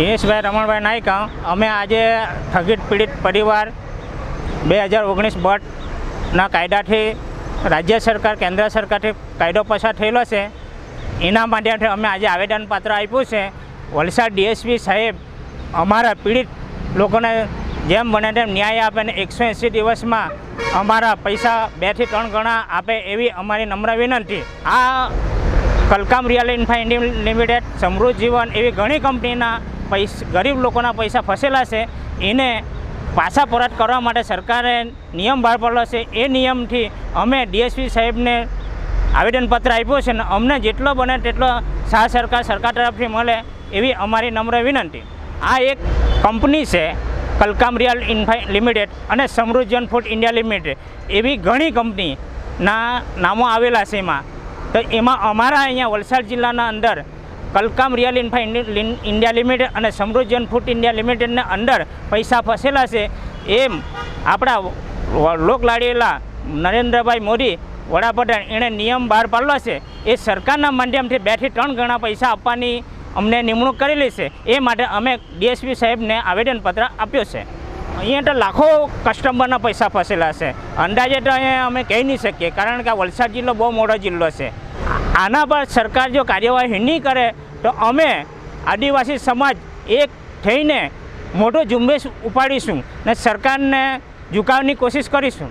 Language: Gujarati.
દિનેશભાઈ રમણભાઈ નાયકા અમે આજે ઠગીત પીડિત પરિવાર બે હજાર ઓગણીસ બટના કાયદાથી રાજ્ય સરકાર, કેન્દ્ર સરકારથી કાયદો પસાર થયેલો છે. એના માધ્યમથી અમે આજે આવેદનપત્ર આપ્યું છે. વલસાડ ડીએસપી સાહેબ અમારા પીડિત લોકોને જેમ બને તેમ ન્યાય આપે અને એકસો એંસી દિવસમાં અમારા પૈસા બેથી ત્રણ ગણા આપે એવી અમારી નમ્ર વિનંતી. આ Kalkam real infra India limited સમૃદ્ધ જીવન એવી ઘણી કંપનીના પૈસા, ગરીબ લોકોના પૈસા ફસેલા છે, એને પાછા પરત કરવા માટે સરકારે નિયમ બહાર પાડ્યો છે, એ નિયમથી અમે ડીએસપી સાહેબને આવેદનપત્ર આપ્યું છે ને અમને જેટલો બને તેટલો સાહ સરકાર સરકાર તરફથી મળે એવી અમારી નમ્ર વિનંતી. આ એક કંપની છે, કલકામ રિયલ ઇન્ફા લિમિટેડ અને સમૃદ્ધજન ફૂડ ઇન્ડિયા લિમિટેડ. એવી ઘણી કંપનીના નામો આવેલા છે એમાં. તો એમાં અમારા અહીંયા વલસાડ જિલ્લાના અંદર Kalkam real infra India limited અને સમૃદ્ધજન ફૂડ ઇન્ડિયા લિમિટેડને અંદર પૈસા ફસેલા છે. એમ આપણા લોકલાડીલા નરેન્દ્રભાઈ મોદી વડાપ્રધાન એણે નિયમ બહાર પાડલો છે. એ સરકારના માધ્યમથી બેથી ત્રણ ગણા પૈસા આપવાની અમને નિમણૂક કરેલી છે. એ માટે અમે ડીએસપી સાહેબને આવેદનપત્ર આપ્યો છે. અહીંયા તો લાખો કસ્ટમરના પૈસા ફસેલા છે. અંદાજે તો અહીંયા અમે કહી નહીં શકીએ, કારણ કે આ વલસાડ જિલ્લો બહુ મોટો જિલ્લો છે. આના પર સરકાર જો કાર્યવાહી નહીં કરે, તો અમે આદિવાસી સમાજ એક થઈને મોટો ઝુંબેશ ઉપાડીશું ને સરકારને ઝુકાવવાની કોશિશ કરીશું.